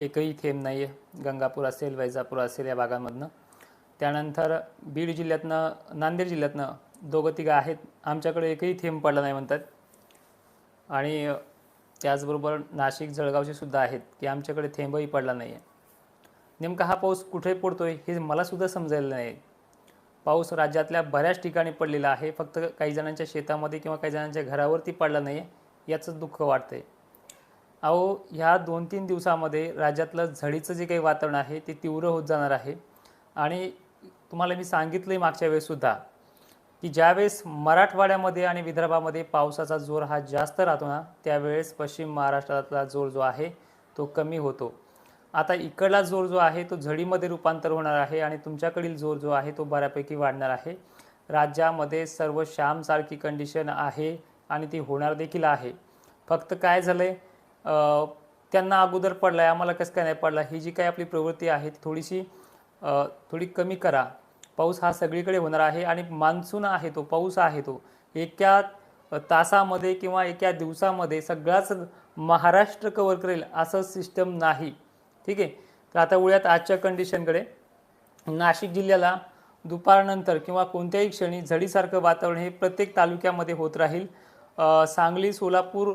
एकही थेंब नाही आहे गंगापूर असेल वैजापूर असेल या भागांमधनं. त्यानंतर बीड जिल्ह्यातनं नांदेड जिल्ह्यातनं दोघं तिघं आहेत. आमच्याकडे एकही थेंब पडला नाही म्हणतात. आणि त्याचबरोबर नाशिक जळगावचे सुद्धा आहेत की आमच्याकडे थेंबही पडला नाही आहे नेमका हा पाऊस कुठे पडतोय हे मला सुद्धा समजायला नाही. पाऊस राज्यातल्या बऱ्याच ठिकाणी पडलेला आहे. फक्त काही जणांच्या शेतामध्ये किंवा काही जणांच्या घरावरती पडला नाही आहे याचं दुःख वाटतं आहे अहो ह्या दोन तीन दिवसामध्ये राज्यातलं झडीचं जे काही वातावरण आहे ते तीव्र होत जाणार आहे. आणि तुम्हाला मी सांगितलंय मागच्या वेळेससुद्धा की ज्यावेळेस मराठवाड्यामध्ये आणि विदर्भामध्ये पावसाचा जोर हा जास्त राहतो ना त्यावेळेस पश्चिम महाराष्ट्रातला जोर जो आहे तो कमी होतो. आता इकडला जोर जो आहे तो झडीमध्ये रूपांतर होणार आहे आणि तुमच्याकडील जोर जो आहे तो बऱ्यापैकी वाढणार आहे. राज्यामध्ये सर्व श्यामसारखी कंडिशन आहे आणि ती होणार देखील आहे. फक्त काय झालं आहे त्यांना अगोदर पडला आहे आम्हाला कसं काय नाही पडला ही जी काही आपली प्रवृत्ती आहे ती थोडीशी थोडी कमी करा. पाऊस हा सगळीकडे होणार आहे आणि मान्सून आहे तो पाऊस आहे तो. एका तासामध्ये किंवा एका दिवसामध्ये सगळाच महाराष्ट्र कवर करेल असं सिस्टम नाही. ठीक आहे? तर आता वळूयात आजच्या कंडिशनकडे नाशिक जिल्ह्याला दुपारनंतर किंवा कोणत्याही क्षणी झडीसारखं वातावरण हे प्रत्येक तालुक्यामध्ये होत राहील. सांगली सोलापूर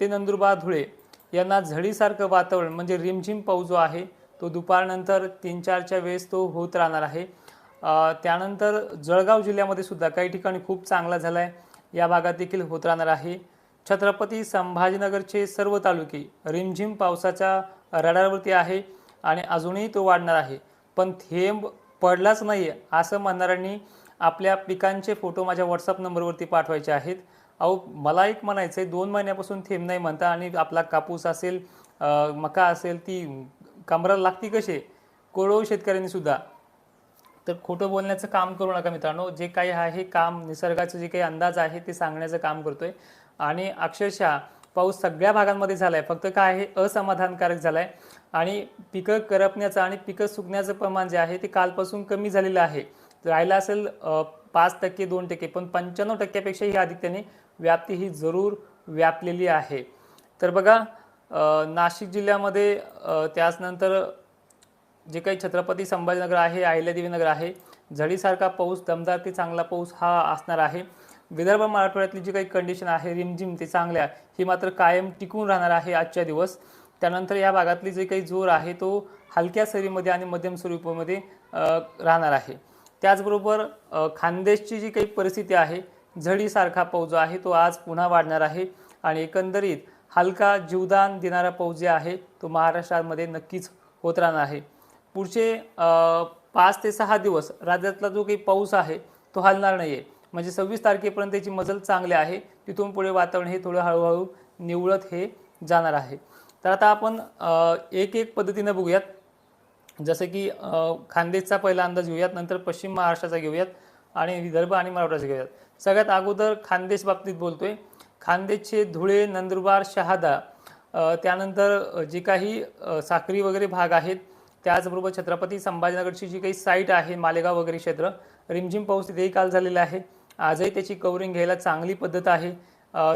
ते नंदुरबार धुळे यांना झडीसारखं वातावरण म्हणजे रिमझिम पाऊस जो आहे तो दुपारनंतर तीन चारच्या वेळेस तो होत राहणार आहे. त्यानंतर जळगाव जिल्ह्यामध्ये सुद्धा काही ठिकाणी खूप चांगला झाला आहे या भागात देखील होत राहणार आहे. छत्रपती संभाजीनगरचे सर्व तालुके रिमझिम पावसाच्या रडारवरती आहे आणि अजूनही तो वाढणार आहे. पण थेंब पडलाच नाही असं म्हणणाऱ्यांनी आपल्या पिकांचे फोटो माझ्या व्हॉट्सअप नंबरवरती पाठवायचे आहेत. अहो मला एक म्हणायचं आहे दोन महिन्यापासून थेंब नाही म्हणता आणि आपला कापूस असेल मका असेल ती कमराला लागती कसे कोळो शेतकऱ्यांनी सुद्धा. तर खोटं बोलण्याचं काम करू नका मित्रांनो. जे काही आहे काम निसर्गाचं जे काही अंदाज आहे ते सांगण्याचं काम करतोय. आणि अक्षरशः पाऊस सगळ्या भागांमध्ये झाला आहे फक्त काय आहे? असमाधानकारक झालाय. आणि पिकं करपण्याचं आणि पिकं सुकण्याचं प्रमाण जे आहे ते कालपासून कमी झालेलं आहे. राहिलं असेल पाच टक्के दोन टक्के पण पंच्याण्णव टक्क्यापेक्षाही अधिक त्याने व्याप्ती ही जरूर व्यापलेली आहे. तर बघा नाशिक जिल्ह्यामध्ये त्याचनंतर जे काही छत्रपती संभाजीनगर आहे अहिल्यादेवीनगर आहे झडीसारखा पाऊस दमदार ते चांगला पाऊस हा असणार आहे. विदर्भ मराठवाड्यातली जी काही कंडिशन आहे रिमझिम ते चांगल्या ही मात्र कायम टिकून राहणार आहे आजच्या दिवस. त्यानंतर या भागातली जे काही जोर आहे तो हलक्या सरीमध्ये आणि मध्यम स्वरूपामध्ये राहणार आहे. त्याचबरोबर खानदेशची जी काही परिस्थिती आहे झडीसारखा पाऊस जो आहे तो आज पुन्हा वाढणार आहे आणि एकंदरीत हलका जीवदान देणारा पाऊस जे आहे तो महाराष्ट्रामध्ये नक्कीच होत राहणार आहे. पुढचे पाच ते सहा दिवस राज्यातला जो काही पाऊस आहे तो हलणार नाही आहे म्हणजे सव्वीस तारखेपर्यंत त्याची मजल चांगली आहे. तिथून पुढे वातावरण हे थोडं हळूहळू निवळत हे जाणार आहे. तर आता आपण एक एक पद्धतीनं बघूयात. जसं की खान्देशचा खानदेशचा पहिला अंदाज घेऊयात नंतर पश्चिम महाराष्ट्राचा घेऊयात. आणि विदर्भ आणि मराठवाड्याचा घेऊयात सगळ्यात अगोदर खानदेश बाबतीत बोलतोय. खानदेशचे धुळे नंदुरबार शहादा त्यानंतर जे काही साखरी साक्री वगैरे भाग आहेत त्याचबरोबर छत्रपती संभाजीनगरची जी काही साईट आहे मालेगाव वगैरे क्षेत्र रिमझिम पाऊस तिथेही काल झालेला आहे. आजही त्याची कवरिंग घ्यायला चांगली पद्धत आहे.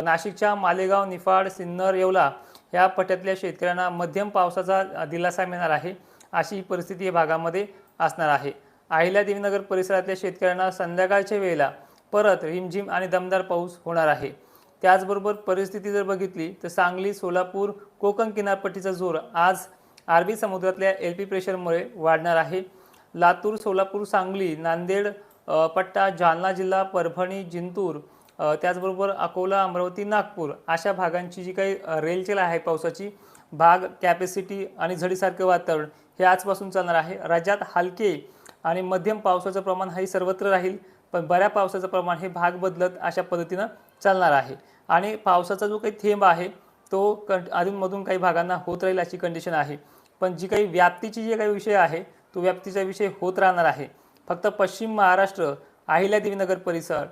नाशिकच्या मालेगाव निफाड सिन्नर येवला ह्या पट्ट्यातल्या शेतकऱ्यांना मध्यम पावसाचा दिलासा मिळणार आहे. अशी परिस्थिती या भागामध्ये असणार आहे. अहिल्यादेवीनगर परिसरातल्या शेतकऱ्यांना संध्याकाळच्या वेळेला परत रिमझिम आणि दमदार पाऊस होणार आहे. त्याचबरोबर परिस्थिती जर बघितली तर सांगली सोलापूर कोकण किनारपट्टीचा जोर आज अरबी समुद्रातल्या एल पी प्रेशरमुळे वाढणार आहे. लातूर सोलापूर सांगली नांदेड पट्टा जालना जिल्हा परभणी जिंतूर त्याचबरोबर अकोला अमरावती नागपूर अशा भागांची जी काही रेलचेल आहे पावसाची भाग कॅपॅसिटी आणि झडीसारखं वातावरण हे आजपासून चालणार आहे. राज्यात हलके आणि मध्यम पावसाचं प्रमाण हे सर्वत्र राहील पण बऱ्या पावसाचं प्रमाण हे भाग बदलत अशा पद्धतीनं चालणार आहे. आणि पावसाचा जो काही थेंब आहे तो कं अधूनमधून काही भागांना होत राहील अशी कंडिशन आहे. पण जी काही व्याप्तीची जे काही विषय आहे तो व्याप्तीचा विषय होत राहणार आहे. फक्त पश्चिम महाराष्ट्र अहिल्यादेवीनगर परिसर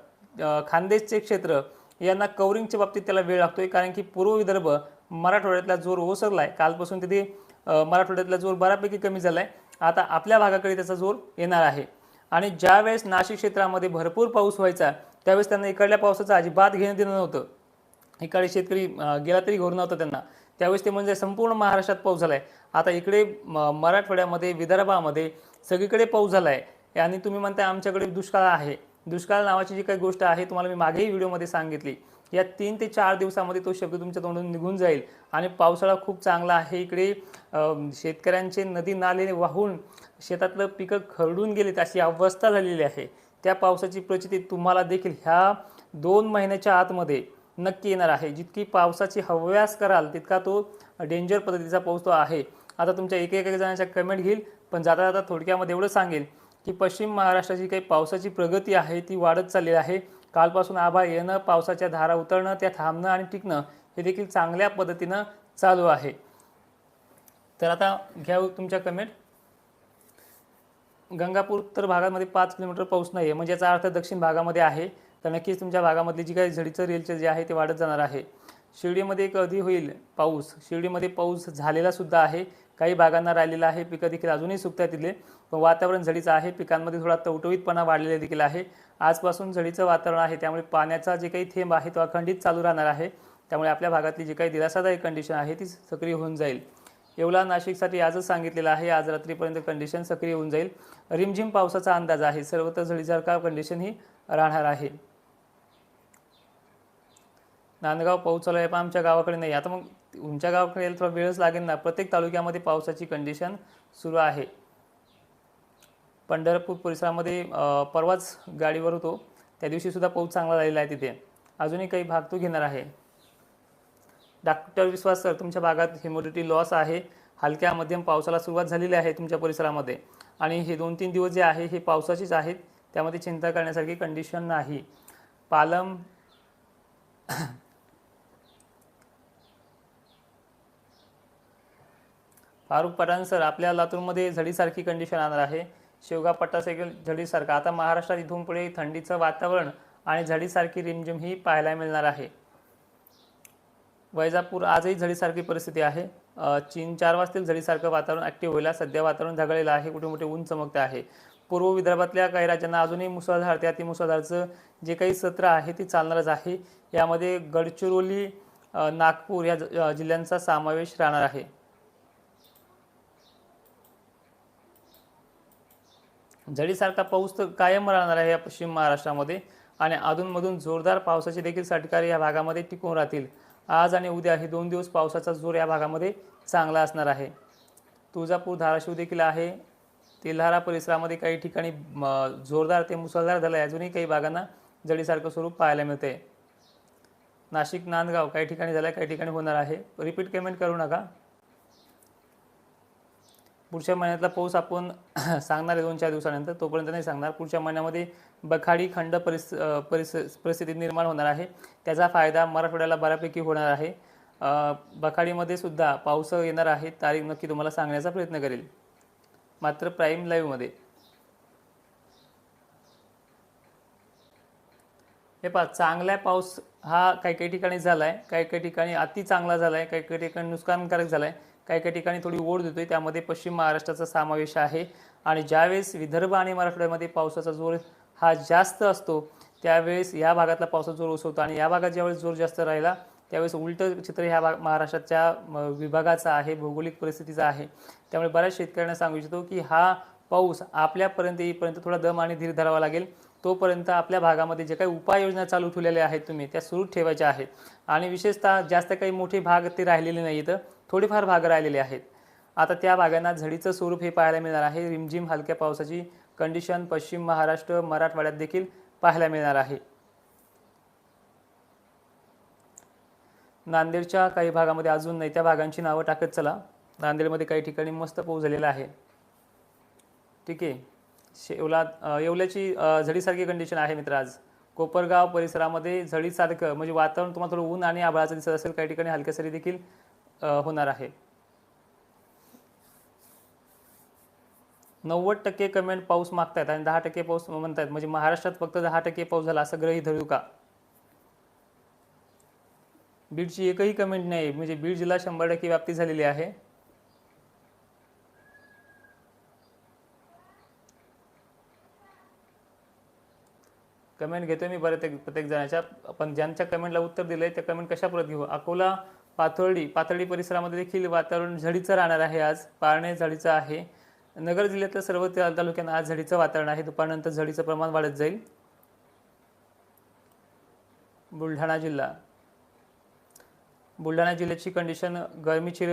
खानदेशचे क्षेत्र यांना कवरिंगच्या बाबतीत त्याला वेळ लागतो आहे कारण की पूर्व विदर्भ मराठवाड्यातला जोर ओसरला आहे कालपासून तिथे मराठवाड्यातला जोर बऱ्यापैकी कमी झाला आहे आता आपल्या भागाकडे त्याचा जोर येणार आहे. आणि ज्या वेळेस नाशिक क्षेत्रामध्ये भरपूर पाऊस व्हायचा त्यावेळेस त्यांना इकडल्या पावसाचं अजिबात घेणं देणं नव्हतं. इकडे शेतकरी गेला तरी घोर नव्हता त्यांना. त्यावेळेस ते म्हणजे संपूर्ण महाराष्ट्रात पाऊस झाला आहे आता इकडे म- मराठवाड्यामध्ये विदर्भामध्ये सगळीकडे पाऊस झाला आहे आणि तुम्ही म्हणताय आमच्याकडे दुष्काळ आहे. दुष्काळ नावाची जी काही गोष्ट आहे तुम्हाला मी मागेही व्हिडिओमध्ये सांगितली. या तीन ते चार दिवसामध्ये तो शब्द तुमच्या तोंडून निघून जाईल आणि पावसाळा खूप चांगला आहे. इकडे शेतकऱ्यांचे नदी नाले वाहून शेतातलं पिकं खरडून गेलीत अशी अवस्था झालेली आहे. त्या पावसाची प्रचिती तुम्हाला देखील ह्या दोन महिन्याच्या आतमध्ये नक्की येणार आहे. जितकी पावसाची हव्यास कराल तितका तो डेंजर पद्धतीचा पाऊस तो आहे. आता तुमच्या एक एक एक जणांच्या कमेंट घेईल पण जाता जाता थोडक्यामध्ये एवढं सांगेल की पश्चिम महाराष्ट्राची काही पावसाची प्रगती आहे ती वाढत चालली आहे. कालपासून आभाळ येणं पावसाच्या धारा उतरणं त्या थांबणं आणि टिकणं हे देखील चांगल्या पद्धतीनं चालू आहे. तर आता घ्या तुमच्या कमेंट गंगापूर उत्तर भागामध्ये पाच किलोमीटर पाऊस नाही आहे म्हणजे याचा अर्थ दक्षिण भागामध्ये आहे. तर नक्कीच तुमच्या भागामधली जी काही झडीचं रेलचं जे आहे ते वाढत जाणार आहे. शिर्डीमध्ये कधी होईल पाऊस. शिर्डीमध्ये पाऊस झालेला सुद्धा आहे. काही भागांना राहिलेला आहे. पिकं देखील अजूनही सुकत आहेत तिथले. पण वातावरण झडीचं आहे. पिकांमध्ये थोडा टवटवीतपणा वाढलेला देखील आहे. आजपासून झडीचं वातावरण आहे. त्यामुळे पाण्याचा जे काही थेंब आहे तो अखंडित चालू राहणार आहे. त्यामुळे आपल्या भागातली जी काही दिलासादायक कंडिशन आहे ती सक्रिय होऊन जाईल. येवला नाशिकसाठी आजच सांगितलेलं आहे. आज रात्रीपर्यंत कंडिशन सक्रिय होऊन जाईल. रिमझिम पावसाचा अंदाज आहे. सर्वत्र झडीसारखा कंडिशन ही राहणार आहे. नांदगाव पाऊस चालू आहे पण आमच्या गावाकडे नाही. आता मग तुमच्या गावाकडे यायला थोडा वेळच लागेल ना? प्रत्येक तालुक्यामध्ये पावसाची कंडिशन सुरू आहे. पंढरपूर परिसरामध्ये परवाच गाडीवर होतो. त्या दिवशीसुद्धा पाऊस चांगला झालेला आहे तिथे. अजूनही काही भाग तो घेणार आहे. डॉक्टर विश्वास सर तुमच्या भागात ह्युमिडिटी लॉस आहे. हलक्या मध्यम पावसाला सुरुवात झालेली आहे तुमच्या परिसरामध्ये. आणि हे दोन तीन दिवस जे आहे हे पावसाचेच आहेत. त्यामध्ये चिंता करण्यासारखी कंडिशन नाही. पालम फारुख पठाण सर आपल्या लातूरमध्ये झडीसारखी कंडिशन आणणार आहे. शेवगा पट्टासायकल झडीसारखा. आता महाराष्ट्रात इथून पुढे थंडीचं वातावरण आणि झडीसारखी रिमझिम ही पाहायला मिळणार आहे. वैजापूर आजही झडीसारखी परिस्थिती आहे. चीन तीन चार वाजतील झडीसारखं वातावरण ॲक्टिव्ह होईल. सध्या वातावरण झगडलेलं आहे. कुठे मोठे ऊन चमकते आहे. पूर्व विदर्भातल्या काही राज्यांना अजूनही मुसळधार ते अतिमुसळधारचं जे काही सत्र आहे ते चालणारच आहे. यामध्ये गडचिरोली नागपूर या ज- जिल्ह्यांचा समावेश राहणार आहे. झडीसारखा पाऊस तर कायम राहणार आहे या पश्चिम महाराष्ट्रामध्ये. आणि अधूनमधून जोरदार पावसाचे देखील षटकार या भागामध्ये टिकून राहतील. आज आणि उद्या हे दोन दिवस पावसाचा जोर या भागामध्ये चांगला असणार आहे. तुळजापूर धाराशिव देखील आहे. तेल्हारा परिसरामध्ये काही ठिकाणी जोरदार ते मुसळधार झालं आहे अजूनही काही भागांना जडीसारखं स्वरूप पाहायला मिळते नाशिक नांदगाव काही ठिकाणी झालं आहे काही ठिकाणी होणार आहे. रिपीट पेमेंट करू नका. पुढच्या महिन्यातला पाऊस आपण सांगणार आहे दोन चार दिवसानंतर तोपर्यंत नाही सांगणार. पुढच्या महिन्यामध्ये बखाडी खंड परिस परिस परिस्थिती निर्माण होणार आहे. त्याचा फायदा मराठवाड्याला बऱ्यापैकी होणार आहे. बखाडीमध्ये सुद्धा पाऊस येणार आहे तारीख नक्की तुम्हाला सांगण्याचा प्रयत्न करेल. मात्र प्राईम लाईव्हमध्ये. हे पहा चांगला पाऊस हा काही काही ठिकाणी झाला आहे काही काही ठिकाणी अति चांगला झाला आहे काही काही ठिकाणी नुकसानकारक झाला आहे काही काही ठिकाणी थोडी ओढ देतोय. त्यामध्ये पश्चिम महाराष्ट्राचा समावेश आहे. आणि ज्यावेळेस विदर्भ आणि मराठवाड्यामध्ये पावसाचा जोर हा जास्त असतो त्यावेळेस या भागातला पावसाचा जोर उसवतो आणि या भागात ज्यावेळेस जोर जास्त राहिला त्यावेळेस उलटं चित्र ह्या भाग महाराष्ट्राच्या म, आहे भौगोलिक परिस्थितीचा आहे. त्यामुळे बऱ्याच शेतकऱ्यांना सांगू इच्छितो की हा पाऊस आपल्यापर्यंत येईपर्यंत थोडा दम आणि धीर धरावा लागेल. तोपर्यंत आपल्या भागामध्ये जे काही उपाययोजना चालू ठेवलेल्या आहेत तुम्ही त्या सुरू ठेवायच्या आहेत. आणि विशेषतः जास्त काही मोठे भाग ते राहिलेले नाही तर थोडेफार भाग राहिलेले आहेत. आता त्या भागांना झडीचं स्वरूप हे पाहायला मिळणार आहे. रिमझिम हलक्या पावसाची कंडिशन पश्चिम महाराष्ट्र मराठवाड्यात देखील पाहायला मिळणार आहे. नांदेडच्या काही भागामध्ये अजून नाही त्या भागांची नावं टाकत चला. नांदेडमध्ये काही ठिकाणी मस्त पाऊस झालेला आहे. ठीक आहे. शेवला येवल्याची झडीसारखी कंडिशन आहे मित्र आज. कोपरगाव परिसरामध्ये झडीसारखं म्हणजे वातावरण तुम्हाला थोडं ऊन आणि आभाळाचं दिसत असेल काही ठिकाणी हलक्या सरी देखील होणार आहे. नव्वद टक्के कमेंट पाऊस मागतायत आणि दहा टक्के पाऊस म्हणतायत. म्हणजे महाराष्ट्रात फक्त दहा टक्के पाऊस झाला असं ग्रही धरू का? बीडची एकही कमेंट नाही. म्हणजे बीड जिल्हा शंभर टक्के व्याप्ती झालेली आहे. कमेंट घेतोय मी बरेच प्रत्येक जणाच्या. पण ज्यांच्या कमेंटला उत्तर दिलंय त्या कमेंट कशा परत घेऊ? अकोला पाथर्डी पाथर्डी परिसरामध्ये देखील वातावरण झडीचं राहणार आहे आज. पारणे झडीचं आहे. नगर जिल्ह्यातल्या सर्व तालुक्यांना आज झडीचं वातावरण आहे. दुपारनंतर झडीचं प्रमाण वाढत जाईल. बुलढाणा जिल्हा. बुलढाणा जिल्ह्याची कंडिशन गरमीची